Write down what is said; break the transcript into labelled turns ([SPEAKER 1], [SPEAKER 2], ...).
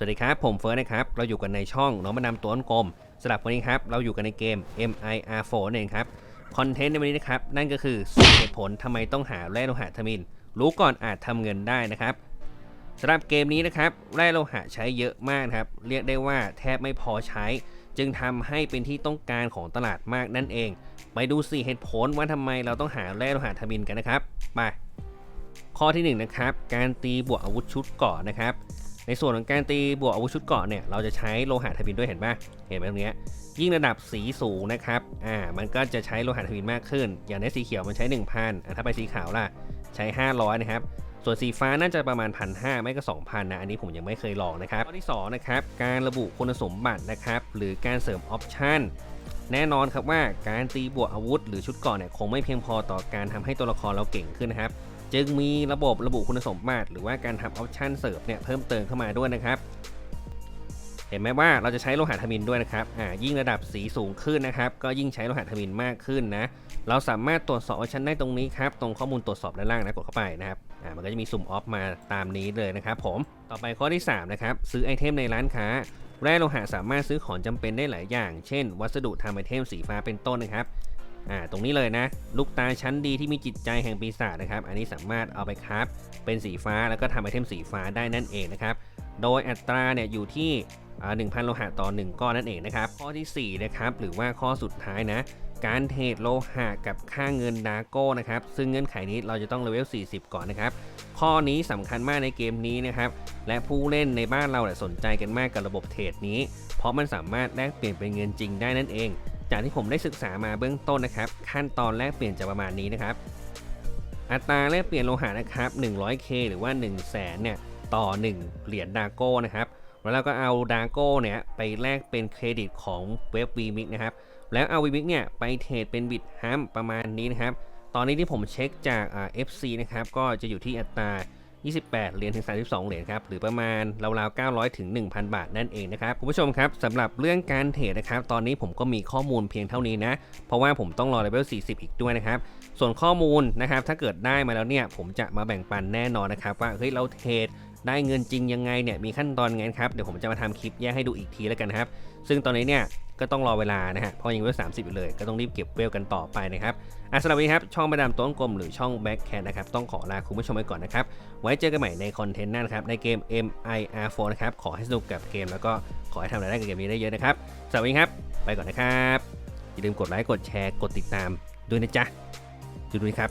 [SPEAKER 1] สวัสดีครับ ผมเฟิร์สนะครับ เราอยู่กันในช่องน้องมานำตัวกลมสำหรับวันนี้ครับ เราอยู่กันในเกม MIR4 นั่นเองครับ คอนเทนต์ในวันนี้นะครับ นั่นก็คือสเหตุผลทำไมต้องหาแร่โลหะทมิน รู้ก่อนอาจทำเงินได้นะครับสำหรับเกมนี้นะครับแร่โลหะใช้เยอะมากครับ เรียกได้ว่าแทบไม่พอใช้ จึงทำให้เป็นที่ต้องการของตลาดมากนั่นเอง ไปดูสิเหตุผลว่าทำไมเราต้องหาแร่โลหะทมินกันนะครับ ไป ข้อที่หนึ่งนะครับ การตีบวกอาวุธชุดกราะนะครับ ในส่วนของการตีบวกอาวุธชุดเกราะเนี่ยเราจะใช้โลหะทมินด้วยเห็นปะเห็นไหมตรงเนี้ยยิ่งระดับสีสูงนะครับอ่ามันก็จะใช้โลหะทมินมากขึ้น อย่างในสีเขียวมันใช้ 1,000อะถ้าไปสีขาวล่ะใช้ 500 นะครับส่วนสีฟ้าน่าจะประมาณ1,500ไม่ก็ 2,000นะอันนี้ผมยังไม่เคยลองนะครับข้อที่สองนะครับการระบุคุณสมบัตินะครับหรือการเสริมออปชันแน่นอนครับว่าการตีบวกอาวุธหรือชุดเกาะเนี่ยคงไม่เพียงพอต่อการทำให้ตัวละครเราเก่งขึ้นนะครับ จึงมีระบบระบุคุณสมบัติ หรือว่าการทำออปชันเสริมเนี่ยเพิ่มเติมเข้ามาด้วยนะครับ เห็นไหมว่าเราจะใช้โลหะทมินด้วยนะครับอ่ายิ่งระดับสีสูงขึ้นนะครับ ก็ยิ่งใช้โลหะทมินมากขึ้นนะ เราสามารถตรวจสอบออปชันได้ตรงนี้ครับ ตรงข้อมูลตรวจสอบด้านล่างนะกดเข้าไปนะครับอ่ามันก็จะมีสุ่มออฟมาตามนี้เลยนะครับ ผมต่อไปข้อที่3นะครับซื้อไอเทมในร้านค้าแร่โลหะสามารถซื้อของจำเป็นได้หลายอย่าง เช่น วัสดุทำไอเทมสีฟ้าเป็นต้นนะครับ อ่าตรงนี้เลยนะ ลูกตาชั้นดีที่มีจิตใจแห่งปีศาจนะครับ อันนี้สามารถเอาไปคราฟเป็นสีฟ้าแล้วก็ทำไอเทมสีฟ้าได้นั่นเองนะครับ โดยอัตราเนี่ยอยู่ที่อ่า1,000 โลหะต่อ 1 ก้อนนั่นเองนะครับ ข้อทีสี่ 4 นะครับ หรือว่าข้อสุดท้ายนะ การเทรดโลหะกับค่าเงินดาโก้นะครับ ซึ่งเงื่อนไขนี้เราจะต้องเลเวล 40 ก่อนนะครับ ข้อนี้สำคัญมากในเกมนี้นะครับ และผู้เล่นในบ้านเราสนใจกันมากกับระบบเทรดนี้ เพราะมันสามารถแลกเปลี่ยนเป็นเงินจริงได้นั่นเอง จากที่ผมได้ศึกษามาเบื้องต้นนะครับ ขั้นตอนแลกเปลี่ยนจะประมาณนี้นะครับ อัตราแลกเปลี่ยนโลหะนะครับ 100k หรือว่า 1 0 0 0 0แสนเนี่ยต่อ 1 เหรียญดาโก้นะครับแล้วเราก็เอาดาโก้เนี่ยไปแลกเป็นเครดิตของเว็บ v m i x นะครับแล้วเอา v m i x เนี่ยไปเทรดเป็นบิตฮัมประมาณนี้นะครับ ตอนนี้ที่ผมเช็คจากเอ่า FC นะครับก็จะอยู่ที่อัตรา 28 เหรียญถึง 32 เหรียญครับ หรือประมาณราวๆ 900 ถึง 1,000 บาทนั่นเองนะครับ คุณผู้ชมครับสำหรับเรื่องการเทรดนะครับ ตอนนี้ผมก็มีข้อมูลเพียงเท่านี้นะ เพราะว่าผมต้องรอเลเวล 40 อีกด้วยนะครับ ส่วนข้อมูลนะครับ ถ้าเกิดได้มาแล้วเนี่ย ผมจะมาแบ่งปันแน่นอนนะครับ ว่า เฮ้ย เราเทรดได้เงินจริงยังไงเนี่ย มีขั้นตอนไงครับ เดี๋ยวผมจะมาทำคลิปแยกให้ดูอีกทีแล้วกันนะครับ ซึ่งตอนนี้เนี่ย ก็ต้องรอเวลานะฮะเพราะยังเวล30อยู่เลย ก็ต้องรีบเก็บเวลกันต่อไปนะครับอะสำหรับวันนี้ครับ ช่องประดามต้นกลมหรือช่อง Back Cat นะครับ ต้องขอลาคุณผู้ชมไปก่อนนะครับ ไว้เจอกันใหม่ในคอนเทนต์หน้านะครับ ในเกม MIR4 นะครับ ขอให้สนุกกับเกม แล้วก็ขอให้ทำรายได้กับเกมนี้ได้เยอะนะครับสำหรับวันนี้ครับ ไปก่อนนะครับ อย่าลืมกดไลค์ กดแชร์ กดติดตามด้วยนะจ๊ะดูด้วยครับ